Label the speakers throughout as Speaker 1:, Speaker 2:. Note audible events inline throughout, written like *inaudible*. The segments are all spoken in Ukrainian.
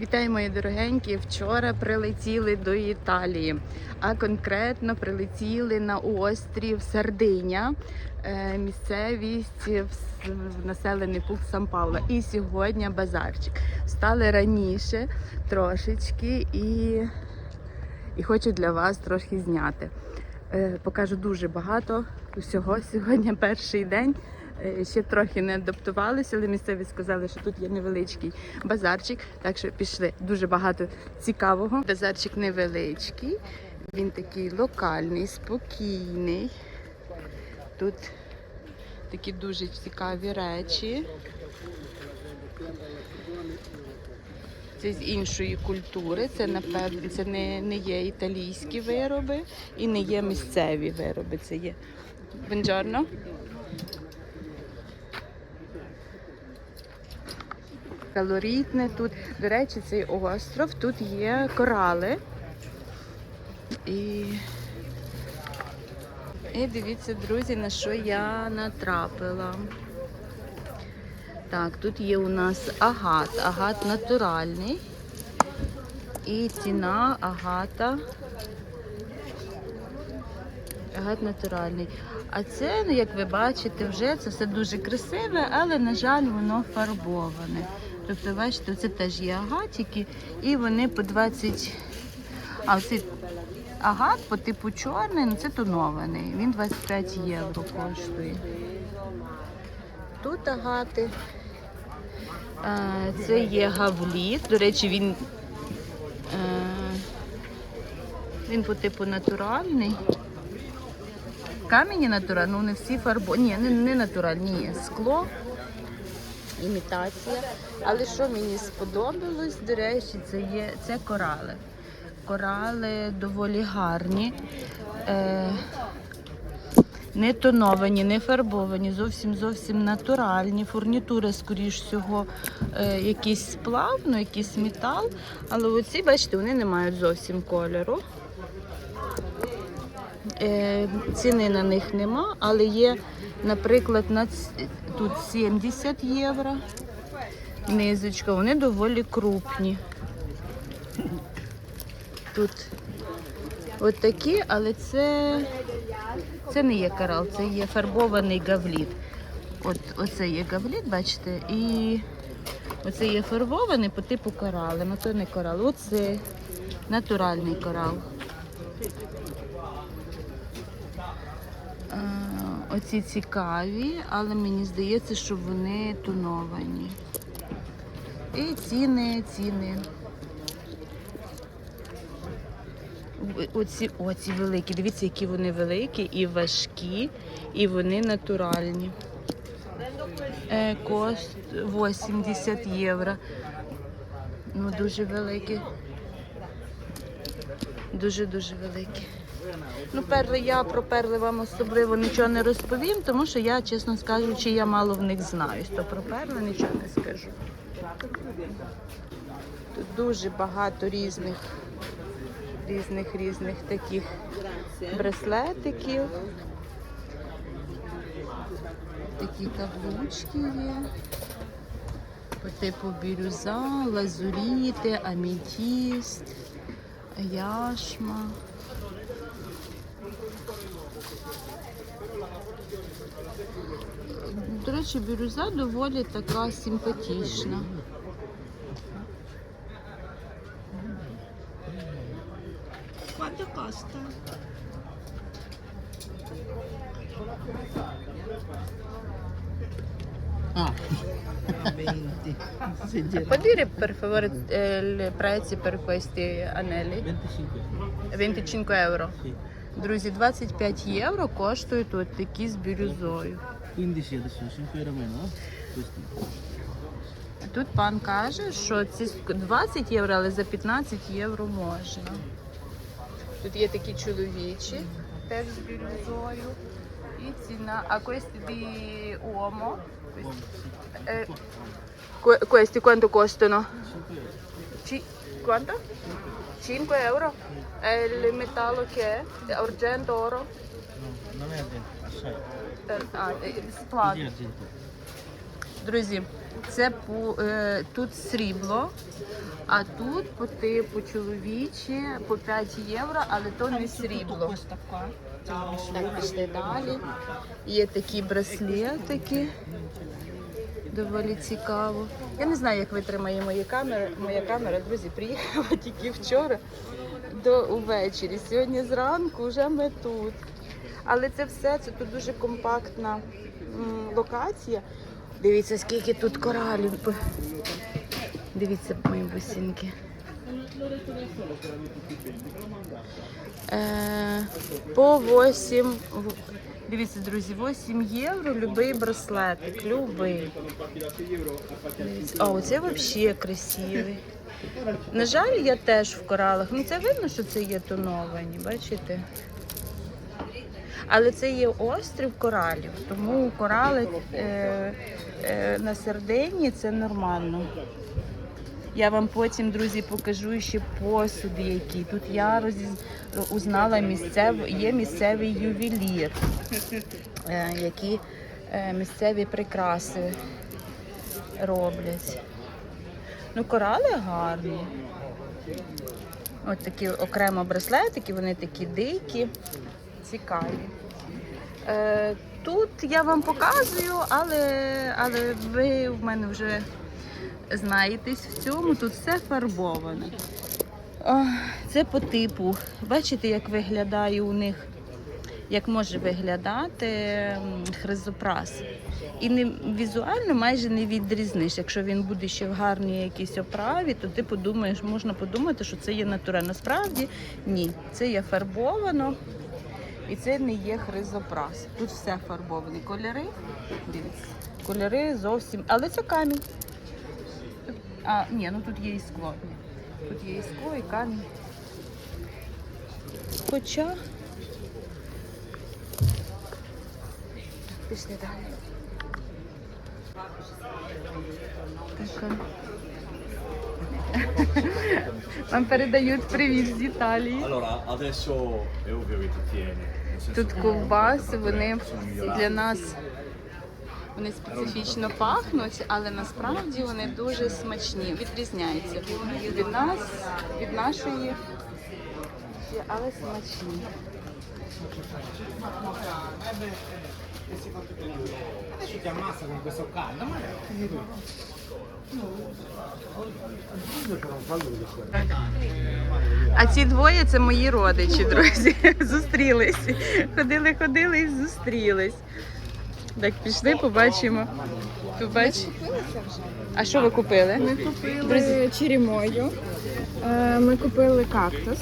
Speaker 1: Вітаю, мої дорогенькі. Вчора прилетіли до Італії, а конкретно прилетіли на острів Сардиня, е, місцевість в населений пункт Сан Павла. І сьогодні базарчик. Встали раніше трошечки і, і хочу для вас трохи зняти. Е, Покажу дуже багато всього. Сьогодні перший день. Е, Ще трохи не адаптувалися, але місцеві сказали, що тут є невеличкий базарчик. Так що пішли дуже багато цікавого. Базарчик невеличкий, він такий локальний, спокійний. Тут такі дуже цікаві речі. Це з іншої культури. Це напевно це не, не є італійські вироби і не є місцеві вироби. Це є Buongiorno. Калорітне тут. До речі, цей остров, тут є корали. І, і дивіться, друзі, на що я натрапила. Так, тут є у нас агат, агат натуральний. І ціна агата. Агат натуральний. А це, ну як ви бачите, вже це все дуже красиве, але, на жаль, воно фарбоване. Тобто, бачите, це теж є агатики, і вони по 20. А цей агат по типу чорний, ну це тонований. Він 25 євро коштує. Тут агати. Це є гавліт. До речі, він, е, він по типу натуральний. Камені натуральні, ну вони всі фарбо. Ні, не, не натуральні, ні. Скло, імітація. Але що мені сподобалось, до речі, це є це корали. Корали доволі гарні. Е, не тоновані, не фарбовані, зовсім зовсім натуральні. Фурнітура, скоріш всього, е, якийсь сплав, ну, якийсь метал. Але оці, бачите, вони не мають зовсім кольору. Е, ціни на них нема, але є, наприклад, на ц- тут 70 євро. Низочка, вони доволі крупні. Тут от такі, але це, це не є корал, це є фарбований гавліт. От оце є гавліт, бачите, і оце є фарбований по типу корали. Ну то не корал, оце натуральний корал. Е, Оці цікаві, але мені здається, що вони тоновані. І ціни, ціни. Оці, оці великі. Дивіться, які вони великі і важкі, і вони натуральні. Е, кост 80 євро. Ну, дуже великі. Дуже-дуже великі. Ну, перли я про перли вам особливо нічого не розповім, тому що я, чесно скажучи, я мало в них знаю. То про перли нічого не скажу. Тут дуже багато різних, різних, різних таких браслетиків. Такі каблучки є. По типу бірюза, лазуріти, амітіст, яшма. До речі, бірюза доволі така симпатична.
Speaker 2: Quanto costa? Ah, 20. Se gira.
Speaker 1: Può dire per favore i prezzi per questi anelli?
Speaker 2: 25.
Speaker 1: 25 євро.
Speaker 2: Sì.
Speaker 1: Друзі, 25 євро коштують от такі з бірюзою.
Speaker 2: 15 adesso, 5 euro meno, no? Questi.
Speaker 1: Тут пан каже, що ці 20 євро, але за 15 євро можна. Тут є такі чоловічі, теж з бірюзою. І ціна. А?
Speaker 2: Oh.
Speaker 1: Eh, questi quanto costano?
Speaker 2: 5 euro.
Speaker 1: Quanto? 5 euro? È il metallo che è? Argento, oro?
Speaker 2: No, non è argento.
Speaker 1: Splato.
Speaker 2: Sì, argento.
Speaker 1: Друзі, Це по, е, тут срібло, а тут по типу чоловічі по 5 євро, але то не срібло. Так, пішли далі. Є такі браслетики. Доволі цікаво. Я не знаю, як витримає мої камери. Моя камера, друзі, приїхала *laughs* тільки вчора до увечері. Сьогодні зранку вже ми тут. Але це все, це тут дуже компактна локація. Дивіться, скільки тут коралів. Дивіться, мої бусинки. Е, по 8. Дивіться, друзі, 8 євро любий браслетик, любий. А оце взагалі красивий. На жаль, я теж в коралах. Ну це видно, що це є тоновані, бачите? Але це є острів коралів, тому корали е, е, на Сардинії це нормально. Я вам потім, друзі, покажу ще посуди, які. Тут я роз... узнала місцев... є місцевий ювелір, е, які е, місцеві прикраси роблять. Ну, корали гарні. От такі окремо браслетики, вони такі дикі, цікаві. Е, тут я вам показую, але, але ви в мене вже знаєтесь в цьому. Тут все фарбоване. Це по типу. Бачите, як виглядає у них, як може виглядати хризопрас. І не, візуально майже не відрізниш. Якщо він буде ще в гарній якійсь оправі, то ти подумаєш, можна подумати, що це є натура. Насправді ні, це є фарбовано. І це не є хризопрас. Тут все фарбовані. Кольори, дивіться, кольори зовсім. Але це камінь. А, ні, ну тут є і скло. Тут є і скло, і камінь. Хоча. Пішли далі. Така. *laughs* Вам передають привіт з Італії. Тут ковбаси, вони для нас вони специфічно пахнуть, але насправді вони дуже смачні, відрізняються від нас, від нашої, але смачні.
Speaker 3: Adesso ti ammazza con questo caldo, ma
Speaker 1: А ці двоє це мої родичі, друзі. *laughs* Зустрілись. Ходили, ходили і зустрілись. Так, пішли, побачимо. Побач... А що ви купили?
Speaker 4: Ми купили черемою. Е, Ми купили кактус.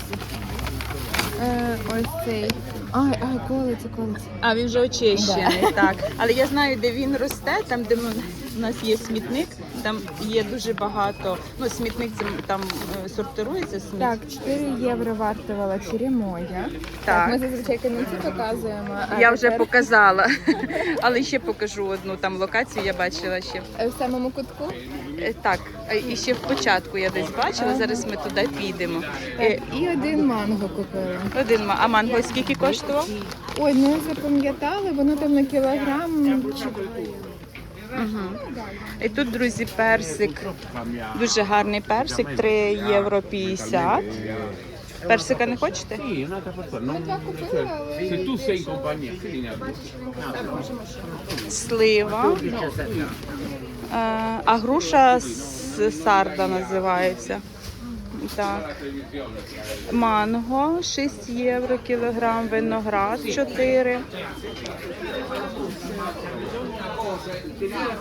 Speaker 4: Е, Ось цей. Ай, ай, колиться, колиться.
Speaker 1: А він вже очищений, так. Але я знаю, де він росте, там, де ми- у нас є смітник, там є дуже багато. Ну, смітник це там е, сортирується сміт.
Speaker 4: Так, 4 євро вартувала черемоя.
Speaker 1: Так.
Speaker 4: Ми зазвичай камінці показуємо. а
Speaker 1: Я вже
Speaker 4: тепер,
Speaker 1: показала, *laughs* але ще покажу одну там локацію. Я бачила ще.
Speaker 4: е, В самому кутку.
Speaker 1: Е, Так, е, і ще в початку я десь бачила. Зараз ми туди підемо. Е,
Speaker 4: і один манго купили.
Speaker 1: Один ма- а манго скільки коштував?
Speaker 4: Ой, не запам'ятали, воно там на кілограм.
Speaker 1: Угу. І тут, друзі, персик. Дуже гарний персик, 3 євро 50. Персика не хочете?
Speaker 3: ha
Speaker 1: Слива. Е, А груша з сарда називається. Так. Манго 6 євро кілограм, виноград 4.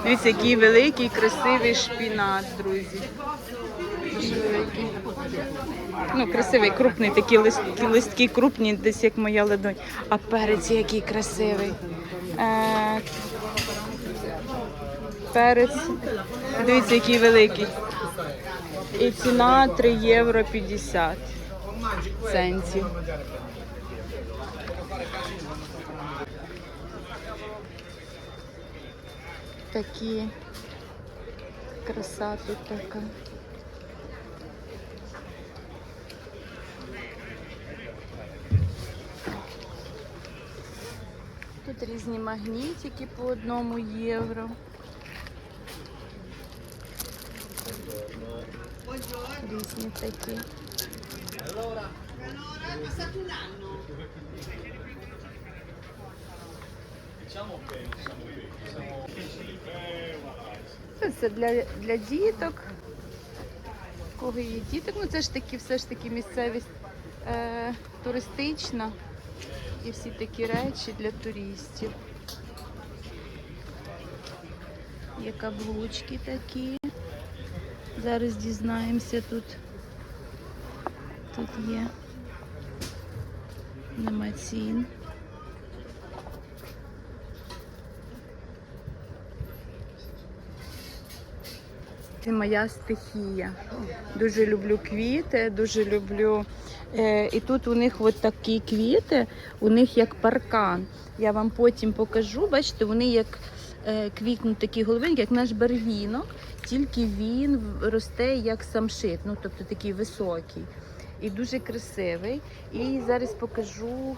Speaker 1: Дивіться, який великий, красивий шпінат, друзі. Ну, красивий, крупний, такі листки, листки крупні, десь як моя ладонь. А перець який красивий. Е, перець. Дивіться, який великий. І ціна 3 євро 50 центів. Такі краса тут така. Тут різні магнітики по одному євро. Різні такі. Це все для, для діток. Кого є діток? Ну це ж таки, все ж таки місцевість е, туристична. І всі такі речі для туристів. Є каблучки такі. Зараз дізнаємося тут. Тут є нема цін. Це моя стихія. Дуже люблю квіти, дуже люблю. Е, і тут у них от такі квіти, у них як паркан. Я вам потім покажу. Бачите, вони як квітнуть такі головинки, як наш бергінок, тільки він росте як самшит, ну тобто такий високий і дуже красивий. І зараз покажу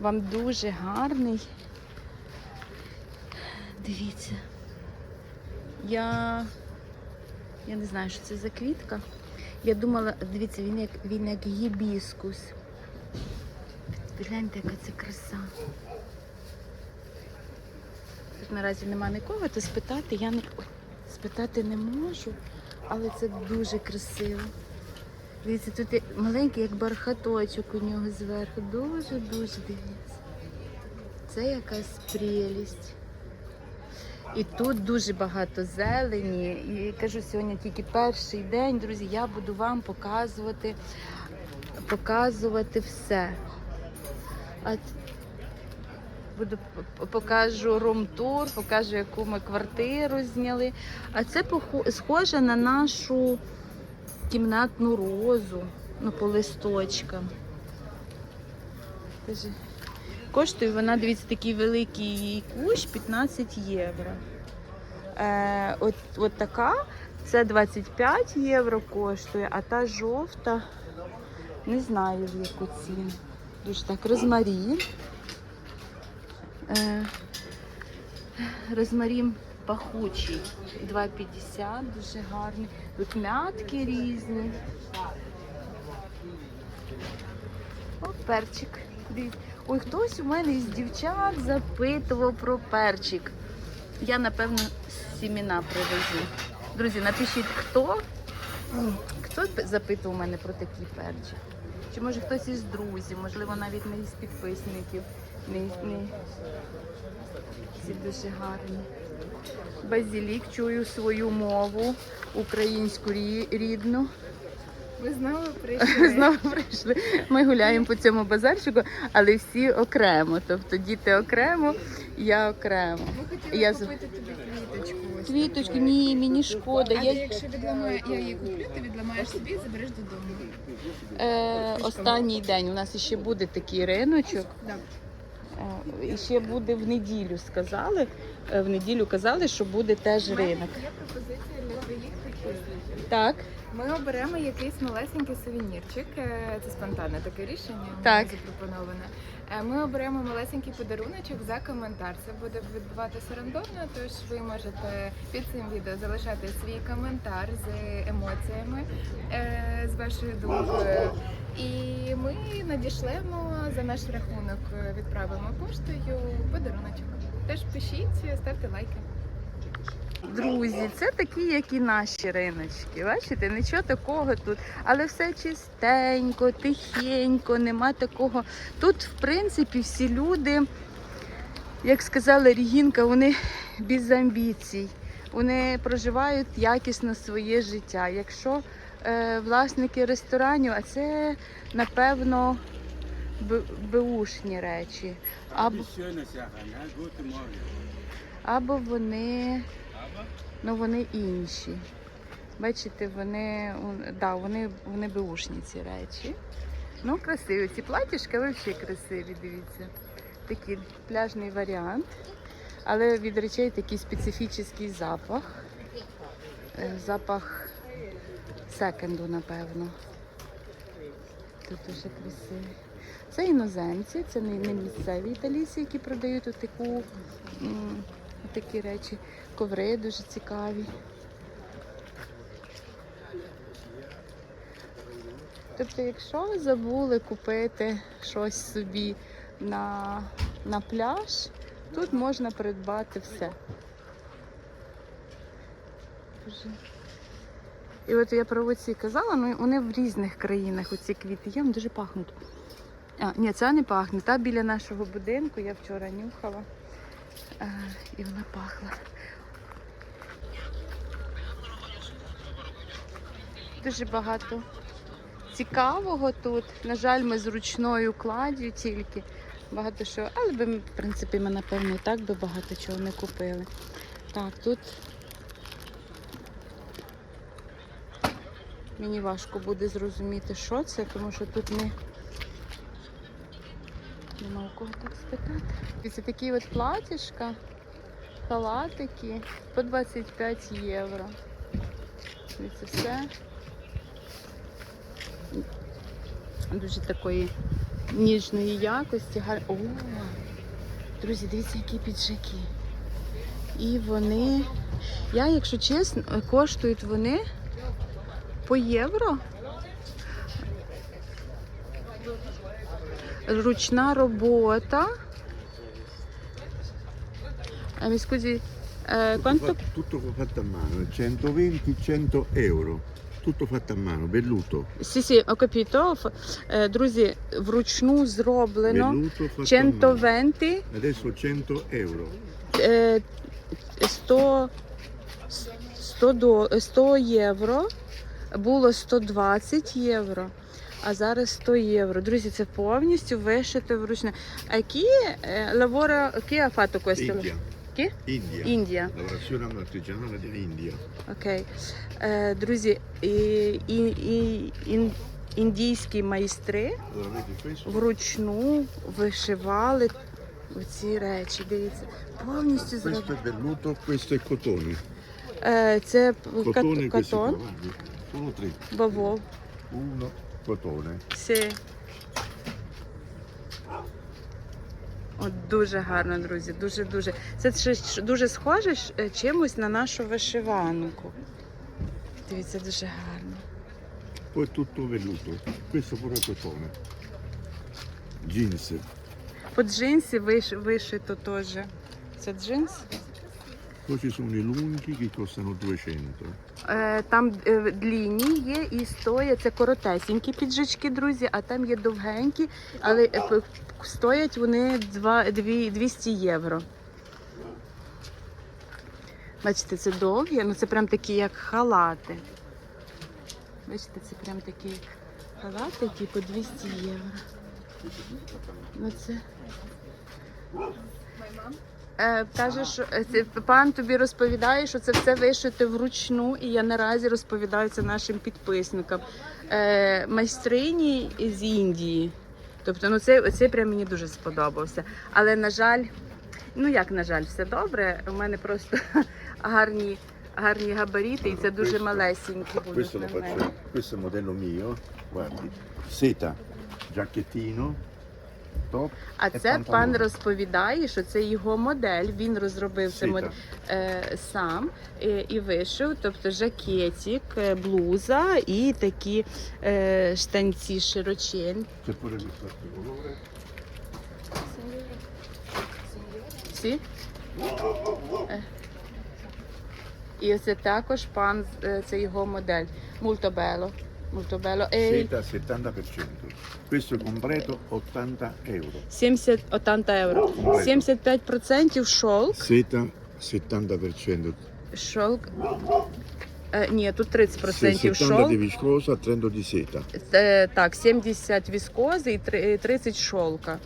Speaker 1: вам дуже гарний. Дивіться. Я, я не знаю, що це за квітка. Я думала, дивіться, він як він як гібіскус. Гляньте, яка це краса. Тут наразі нема нікого, то спитати я не спитати не можу, але це дуже красиво. Дивіться, тут маленький, як бархаточок у нього зверху. Дуже дуже дивіться. Це якась прелість. І тут дуже багато зелені. І кажу, сьогодні тільки перший день, друзі, я буду вам показувати, показувати все. А буду покажу рум-тур, покажу, яку ми квартиру зняли. А це схоже на нашу кімнатну розу, ну, по листочкам. Коштує вона, дивіться, такий великий кущ 15 євро. Е, от, от така, це 25 євро коштує, а та жовта, не знаю в яку ціну. Дуже так, розмарін. Е, розмарін пахучий, 2,50, дуже гарний. Тут м'ятки різні. О, перчик. Ой, хтось у мене із дівчат запитував про перчик. Я, напевно, сіміна привезу. Друзі, напишіть, хто, хто запитував мене про такий перчик. Чи може хтось із друзів, можливо, навіть не із підписників. Не, не... Ці дуже гарні. Базілік, чую свою мову, українську рідну.
Speaker 4: Ви знову прийшли. *laughs*
Speaker 1: Знову прийшли. Ми гуляємо по цьому базарчику, але всі окремо. Тобто діти окремо, я окремо.
Speaker 4: Ми хотіли
Speaker 1: Я
Speaker 4: купити тобі квіточку. ось таку.
Speaker 1: ні, мені шкода.
Speaker 4: А ти,
Speaker 1: Я
Speaker 4: якщо відламаю, я її куплю, ти відламаєш собі і забереш додому.
Speaker 1: е, останній день. У нас ще буде такий риночок. Е, і ще буде в неділю. Сказали. Е, в неділю казали, що буде теж ринок.
Speaker 4: Є пропозиція для твоїх підписників.
Speaker 1: Так,
Speaker 4: Ми оберемо якийсь малесенький сувенірчик. Е, Це спонтанне таке рішення.
Speaker 1: Так.
Speaker 4: запропоноване. Е, Ми оберемо малесенький подаруночок за коментар. Це буде відбуватися рандомно, тож ви можете під цим відео залишати свій коментар з емоціями, е, з вашою думкою. І ми надішлемо за наш рахунок, відправимо поштою подаруночок. Теж пишіть, ставте лайки.
Speaker 1: Друзі, це такі, як і наші риночки. Бачите, нічого такого тут. Але все чистенько, тихенько, нема такого. Тут, в принципі, всі люди, як сказала Регінка, вони без амбіцій. Вони проживають якісно своє життя. Якщо е, власники ресторанів, а це напевно беушні речі. Або, або вони, ну вони інші. Бачите, вони, он- да, вони, вони беушні ці речі. Ну, красиві. Ці платіжка взагалі красиві, дивіться. Такий пляжний варіант. Але від речей такий специфічний запах. Е, Запах секонду, напевно. Тут дуже красивий. Це іноземці, це не, місцеві італійці, які продають таку, такі речі. Коври дуже цікаві. Тобто, якщо ви забули купити щось собі на, на пляж, тут можна придбати все. І от я про оці казала, ну вони в різних країнах оці квіти є, вони дуже пахнуть. А, ні, це не пахне. Та біля нашого будинку я вчора нюхала. А, і вона пахла. Дуже багато цікавого тут. На жаль, ми з ручною кладдю тільки. Багато що, але би, в принципі, ми, напевно, так би багато чого не купили. Так, тут мені важко буде зрозуміти, що це, тому що тут не нема у кого так спитати. Це такі от платіжка, халатики по 25 євро. І це все дуже такої ніжної якості. Гар... О, друзі, дивіться, які піджаки. І вони, я, якщо чесно, коштують вони по євро. Ручна робота. А mi scusi, eh, quanto?
Speaker 5: Tutto fatto a mano, 120-100 euro. Tutto fatto a mano, velluto.
Speaker 1: Сі, сі, ho capito. Ф- е, Друзі, вручну зроблено
Speaker 5: Velluto fatto a mano.
Speaker 1: 120
Speaker 5: Adesso 100 euro.
Speaker 1: е, 100, 100, до, 100 євро. Було 120 євро, а зараз 100 євро. Друзі, це повністю вишите вручну. А які е, lavora, chi ha fatto questo?
Speaker 5: India. India.
Speaker 1: Індія.
Speaker 5: Lavorazione artigianale di India.
Speaker 1: Окей. Е, друзі, і, і, і, ін- індійські майстри
Speaker 5: questo?
Speaker 1: вручну вишивали ці речі. Дивіться, повністю
Speaker 5: Questo
Speaker 1: зроблено.
Speaker 5: è velluto, questo è cotone.
Speaker 1: Е, це
Speaker 5: Cotone
Speaker 1: кат-
Speaker 5: questi qua,
Speaker 1: катон,
Speaker 5: guardi. Sono tre.
Speaker 1: бавов.
Speaker 5: Uno, cotone.
Speaker 1: Це. От дуже гарно, друзі. Дуже дуже. Це ще дуже схоже е, чимось на нашу вишиванку. Дивіться, дуже гарно.
Speaker 5: Ось тут ту Questo pure è Джинси.
Speaker 1: По джинсі виш, вишито теж. Це джинс.
Speaker 5: Poi ci sono i lunghi che costano 200.
Speaker 1: Е, Там е, длінні є і стоять. Це коротесенькі піджачки, друзі, а там є довгенькі, але е, п- стоять вони два- дві- 200 євро. Бачите, це довгі, ну це прям такі, як халати. Бачите, це прям такі халати, які по 200 євро. Ну це. Е, каже, що е, пан тобі розповідає, що це все вишите вручну, і я наразі розповідаю це нашим підписникам. Е, майстрині з Індії. Тобто, ну це, це прям мені дуже сподобався. Але, на жаль, ну як на жаль, все добре. У мене просто *laughs* гарні, гарні габаріти, і це дуже малесенькі будуть
Speaker 5: Questo lo faccio, questo modello mio, guardi. Seta, giacchettino,
Speaker 1: А це пан розповідає, що це його модель. Він розробив це модель. е, сам е, і вишив, тобто жакетик, е, блуза і такі е, штанці
Speaker 5: questo altro colore.
Speaker 1: Всі? Е. І це також пан, е, це його модель. Bello. Molto bello. E
Speaker 5: Seta 70%. Questo completo 80 euro.
Speaker 1: 70 80 євро.
Speaker 5: Completo.
Speaker 1: 75% шовк.
Speaker 5: Seta 70%.
Speaker 1: Шовк. Е, ні, тут 30%
Speaker 5: 70
Speaker 1: шовк.
Speaker 5: di viscosa, 30 di seta.
Speaker 1: Е, так, 70 віскози і три- 30 шовка.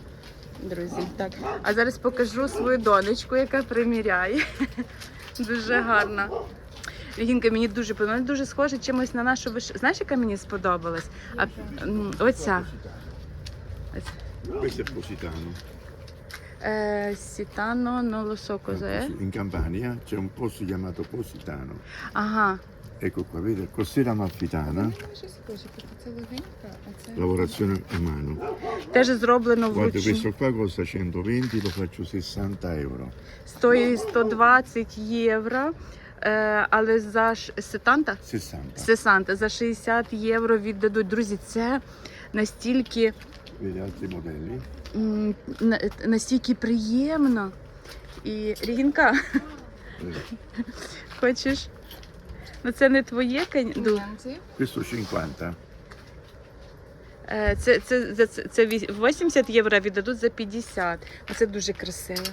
Speaker 1: Друзі, так. А зараз покажу свою донечку, яка приміряє. *laughs* Дуже гарна. Регінка мені дуже подобається. Дуже схоже чимось на нашу виш... Знаєш, яка мені сподобалась? А, м, оця.
Speaker 5: Questo è positano.
Speaker 1: Е, Сітано, non lo so cos'è.
Speaker 5: In Campania c'è un posto chiamato Positano.
Speaker 1: Ага.
Speaker 5: Ecco qua, vede, costiera amalfitana,
Speaker 4: Щось схоже, це легенька, а це
Speaker 5: lavorazione a mano.
Speaker 1: Теж зроблено
Speaker 5: Guarda,
Speaker 1: вручну.
Speaker 5: questo qua costa 120, lo faccio 60 euro.
Speaker 1: Стоїть 120 євро. Е, але за ш- сетанта?
Speaker 5: 60.
Speaker 1: Сесанта за 60 євро віддадуть. Друзі, це настільки,
Speaker 5: Vedi altri modelli?
Speaker 1: м, на- настільки приємно. І Рігінка, *laughs* хочеш? Ну це не твоє кань- ду.
Speaker 4: Німці.
Speaker 5: Questo 50.
Speaker 1: Е, Це, це, це, це, це віс- 80 євро а віддадуть за 50. Ну, Це дуже красиво.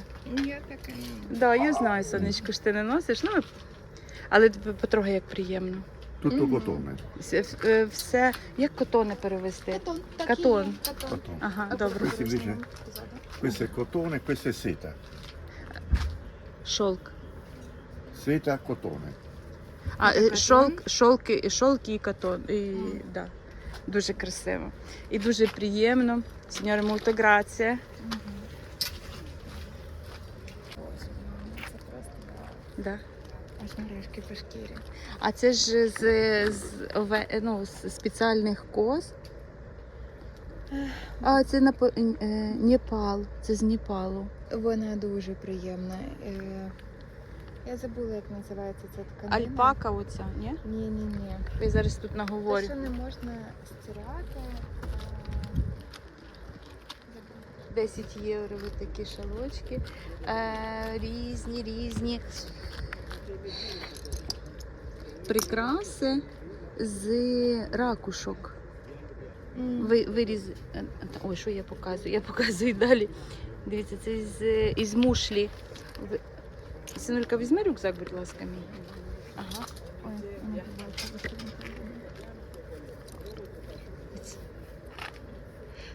Speaker 4: Я таке не.
Speaker 1: Да, я знаю, сонечко, що ти не носиш. Ну, але потрогай, як приємно.
Speaker 5: Tutto
Speaker 4: Мгм.
Speaker 5: cotone.
Speaker 1: Все, е, все як котони перевести.
Speaker 4: Катон.
Speaker 1: Катон.
Speaker 4: Катон.
Speaker 1: Ага,
Speaker 4: А
Speaker 1: добре.
Speaker 5: Cotone, questo è seta.
Speaker 1: Шовк.
Speaker 5: Seta cotone.
Speaker 1: А, е,
Speaker 4: Катон.
Speaker 1: шовк, шовки, шовки і катон. І, да. Дуже красиво. І дуже приємно. Сеньоре, молто грація.
Speaker 4: Це просто
Speaker 1: Да.
Speaker 4: Аж мурашки по шкірі.
Speaker 1: А це ж з, з, ну, з спеціальних коз. А, це Напо... е, Непал. Це з Непалу.
Speaker 4: Вона дуже приємна. Е, Я забула, як називається ця тканина.
Speaker 1: Альпака оця, ні?
Speaker 4: Ні, ні, ні.
Speaker 1: Я зараз тут
Speaker 4: Те, що не можна стирати.
Speaker 1: 10 євро такі шалочки. Е, різні, різні прикраси з ракушок. Ви, виріз... е, Ой, що я показую? Я показую *laughs* далі. Дивіться, це з, із мушлі. Синулька, візьми рюкзак, будь ласка, мій. Ага.
Speaker 4: Ой.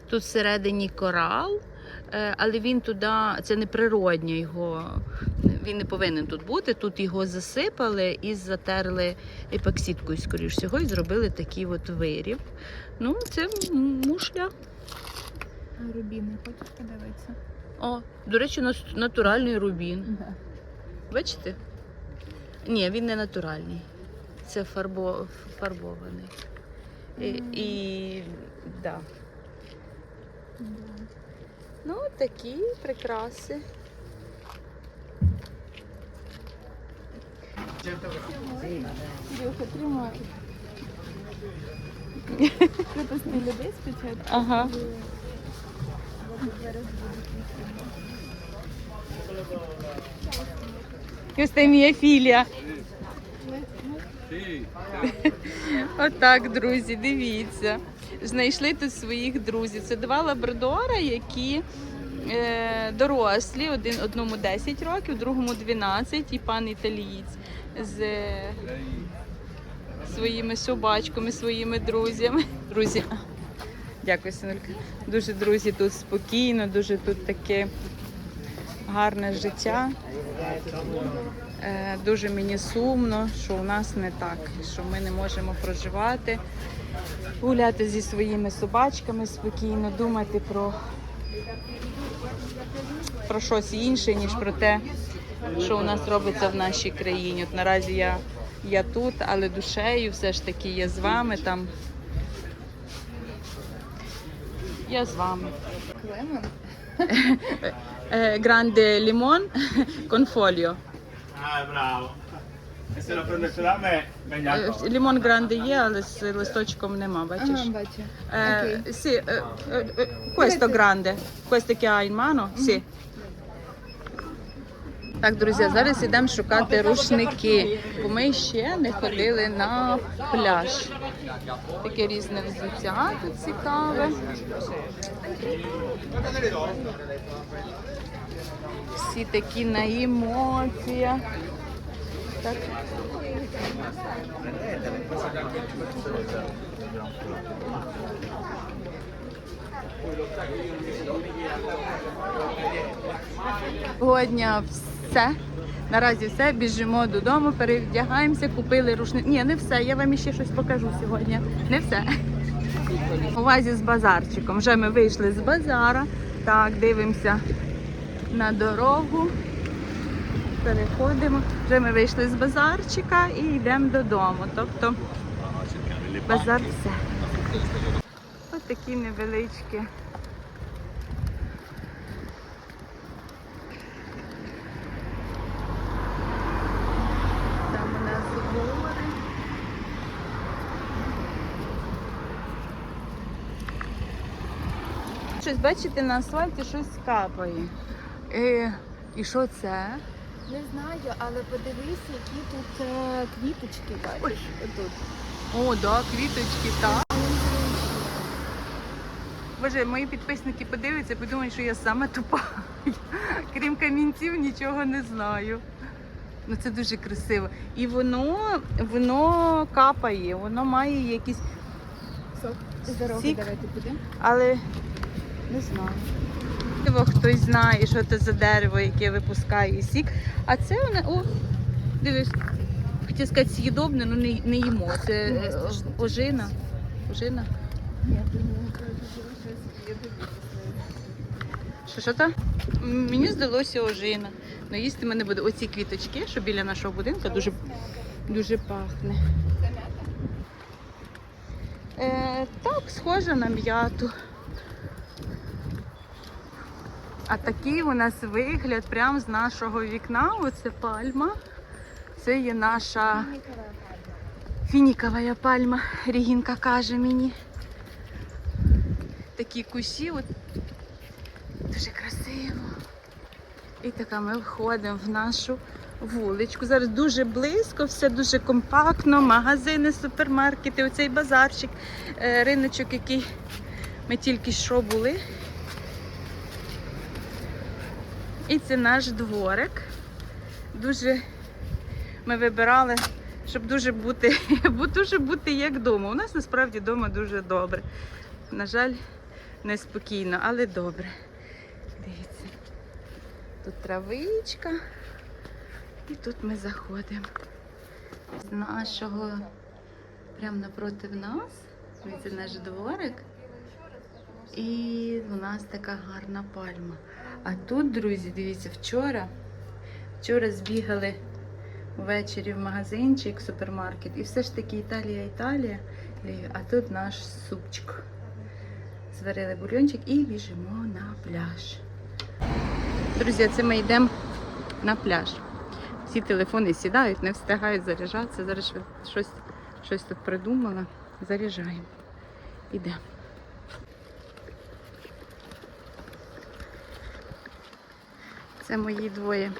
Speaker 1: Тут всередині корал, е, але він туди, це не природньо його. Він не повинен тут бути. Тут його засипали і затерли епоксидкою, скоріш всього, і зробили такий от виріб. Ну, це мушля.
Speaker 4: Рубіни, хочеш подивитися?
Speaker 1: О, до речі, натуральний рубін. Бачите? Ні, він не натуральний. Це фарбо... фарбований. І, і да. Ну, такі прикраси.
Speaker 4: Кирюха, тримай. Випусти людей спочатку.
Speaker 1: Ага. È mia figlia. Отак, друзі, дивіться. Знайшли тут своїх друзів. Це два лабрадора, які дорослі, один, одному 10 років, другому 12, і пан італієць з е, своїми собачками, своїми друзями. Друзі, дякую, синулька. Дуже друзі тут спокійно, дуже тут таке гарне життя. Е, Дуже мені сумно, що у нас не так, що ми не можемо проживати, гуляти зі своїми собачками спокійно, думати про, про щось інше, ніж про те, що у нас робиться в нашій країні. От наразі я, я тут, але душею все ж таки я з вами там. Я з вами.
Speaker 4: Клемон.
Speaker 1: Е, Гранде лімон con folio.
Speaker 6: Ah, bravo. E lo prendete da me, meglio
Speaker 1: Е. Лімон гранде є, але з листочком нема, бачиш?
Speaker 4: Ага, бачу.
Speaker 1: Eh,
Speaker 4: Ok.
Speaker 1: sì, eh, eh, questo grande, questo che ha in mano, sì. Так, друзі, зараз йдемо шукати рушники, бо ми ще не ходили на пляж. Таке різне взуття тут цікаве. Всі такі на емоціях. Так. Сьогодні все. Наразі все, біжимо додому, перевдягаємося, купили рушник. Ні, не все. Я вам ще щось покажу сьогодні. Не все. У вазі з базарчиком. Вже ми вийшли з базара. Так, дивимося на дорогу. Переходимо. Вже ми вийшли з базарчика і йдемо додому. Тобто базар все. Ось такі невеличкі. Там Щось бачите, на асфальті щось капає. Е, і що це?
Speaker 4: Не знаю, але подивись, які тут е, квіточки бачиш. Отут.
Speaker 1: О, да, квіточки, так. Боже, мої підписники подивляться, подумають, що я саме тупа. Крім камінців, нічого не знаю. Ну це дуже красиво. І воно, воно капає, воно має якісь.
Speaker 4: З дороги
Speaker 1: Сік.
Speaker 4: давайте підемо.
Speaker 1: Але не знаю. Можливо, хтось знає, що це за дерево, яке випускає сік. А це воно, о, дивись, хотів сказати з'їдобне, але не, не їмо. Це е, о- ожина. Ожина. Що, що то? М, Мені здалося ожина. Ну їсти ми не буде. Оці квіточки, що біля нашого будинку, дуже, дуже пахне. Е, так, схоже на м'яту. А такий у нас вигляд прямо з нашого вікна. Оце пальма. Це є наша фінікова пальма. Регінка каже мені. Такі кущі, от, дуже красиво. І така ми входимо в нашу вуличку. Зараз дуже близько, все дуже компактно, магазини, супермаркети, оцей базарчик, е, риночок, який ми тільки що були. І це наш дворик. Дуже ми вибирали, щоб дуже бути, *laughs* дуже бути як вдома. У нас насправді вдома дуже добре. На жаль, неспокійно, але добре. Дивіться. Тут травичка. І тут ми заходимо. З нашого, прямо напроти нас, це наш дворик. І у нас така гарна пальма. А тут, друзі, дивіться, вчора, вчора збігали ввечері в магазинчик, супермаркет. І все ж таки Італія, Італія. А тут наш супчик. Зварили бульончик і біжимо на пляж. Друзі, це ми йдемо на пляж. Всі телефони сідають, не встигають заряджатися. Зараз щось, щось тут придумала. Заряджаємо. Ідемо. Це мої двоє.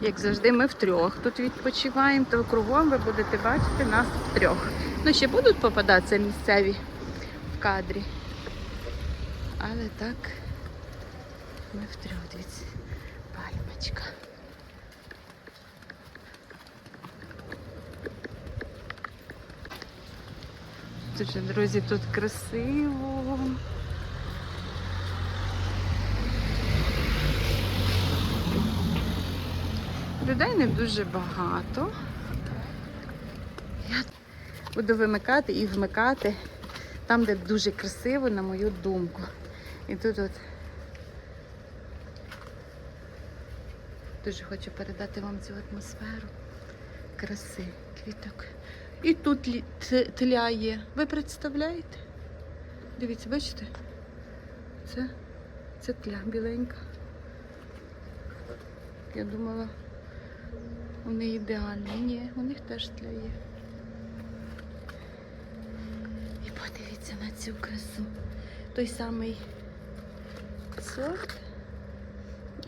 Speaker 1: Як завжди, ми втрьох тут відпочиваємо, то кругом ви будете бачити нас втрьох. Ну, ще будуть попадатися місцеві в кадрі. Але так, ми втрьох, дивіться, пальмочка. Дуже, друзі, тут красиво. Людей не дуже багато. Я буду вимикати і вмикати там, де дуже красиво, на мою думку. І тут от дуже хочу передати вам цю атмосферу краси, квіток. І тут тля є. Ви представляєте? Дивіться, бачите? Це, це тля біленька. Я думала, вони ідеальні. Ні, у них теж тля є. І подивіться на цю красу. Той самий сорт.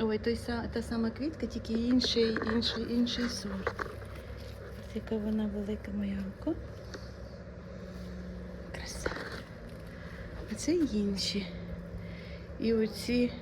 Speaker 1: Ой, той, та сама квітка, тільки інший, інший, інший сорт. Ось Яка вона велика моя око. Краса. А це інші. І оці